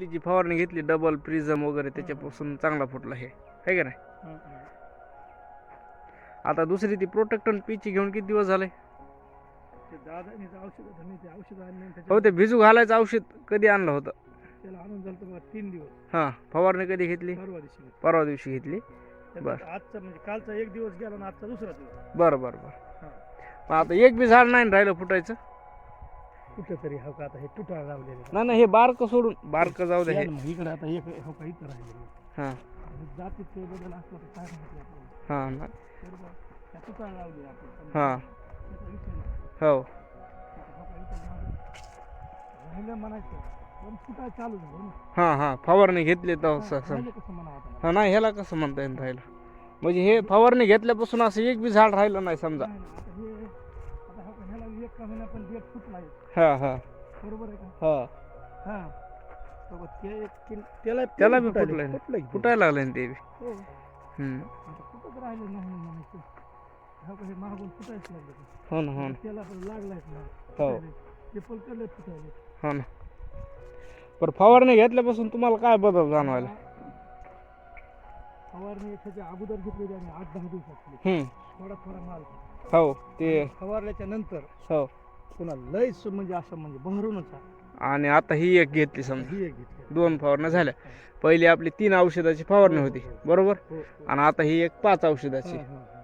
पीची फवारणी घेतली double prism वगैरे त्याच्यापासून चांगला फुटला हे. आहे का नाही. आता दुसरी ती प्रोटेक्टन पीची घेऊन किती दिवस झाले? ते दादाने ते औषध धनी ते औषध आणले आणि हो ते भिजू घालायचं औषध कधी आणलं होतं? त्याला आणून झालं तर बघा तीन दिवस. हां फवारणी कधी घेतली? परवा दिवशी घेतलं. परवा दिवशी घेतली. त्यात आता आजचा म्हणजे कालचा एक दिवस गेला आणि आजचा दुसरा दिवस. बरं बरं बरं. हा. मग आता एक बी झाड नाही ना राहिलं फुटायचं? कुठं तरी हो का आता हे तुटाळ लावलेले नाही नाही हे बारकं सोडून बारकं जाऊ दे हे. इकडे आता एक हो का इथं हां. जातीत बदल असला तर काय आपल्याला. हां ना. बरोबर त्या तुटाळ लावली आपण. हां. त्याचा विषय नाही. हो. हो का इथं लावलं. राहिलं म्हणायचं पण तुटाळ चालू झालं ना. हां हां. फवारणी घेतली तर असं असं. राहिलं कसं म्हणावं आता? मला? हा नाही ह्याला कसं म्हणता येईल राहिलं? म्हणजे हे फवारणी घेतल्यापासून असं एक बी झाड राहिलं नाही समजा. नाही, नाही, आता हे एक का पण डेट फुटला आहे हा हा. बरोबर आहे का? हा. हा. बाबा ते एक किल- त्याला त्याला बी फुटलंय. फुटायला लागलं ना ते बी. हो. हम्म. आता कुठंच राहिलं नाही म्हणायचं. हो का हे फुटायच लागलं. हो ना हो ना. त्याला पण ना. हो. ते पलकडले फुटायले. हो ना. फवारणी घेतल्यापासून तुम्हाला काय बदल जाणवायला? फवारणी त्याच्या अगोदर घेतली आणि आठ दहा दिवसात हम्म. थोडा थोडा माल. हो ते फवारल्याच्या नंतर हो. पुन्हा लयच म्हणजे असं म्हणजे बहरूनच आहे. आणि आता ही एक घेतली समजा. ही एक घेतली. दोन फवारण्या झाल्या. पहिली आपली तीन औषधाची फवारणी होती. बरोबर? हो, हो. आणि आता ही एक पाच औषधाची. हा, हा, हा.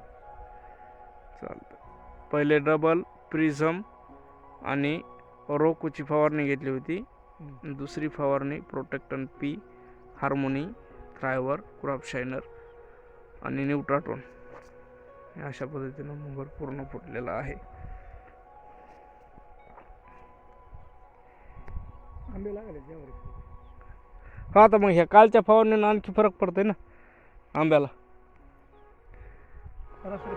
चालतं पहिले डबल प्रिझम आणि रोकोची फवारणी घेतली होती. हम्म. दुसरी फवारणी Protecton P Harmony Thriver Crop Shiner आणि न्यूट्राटोन. हे अशा पद्धतीनं मोहर पूर्ण फुटलेला आहे. आंबे लागले हा आता मग ह्या कालच्या फवारणीनं आणखी फरक पडतोय ना आंब्याला. सरासरी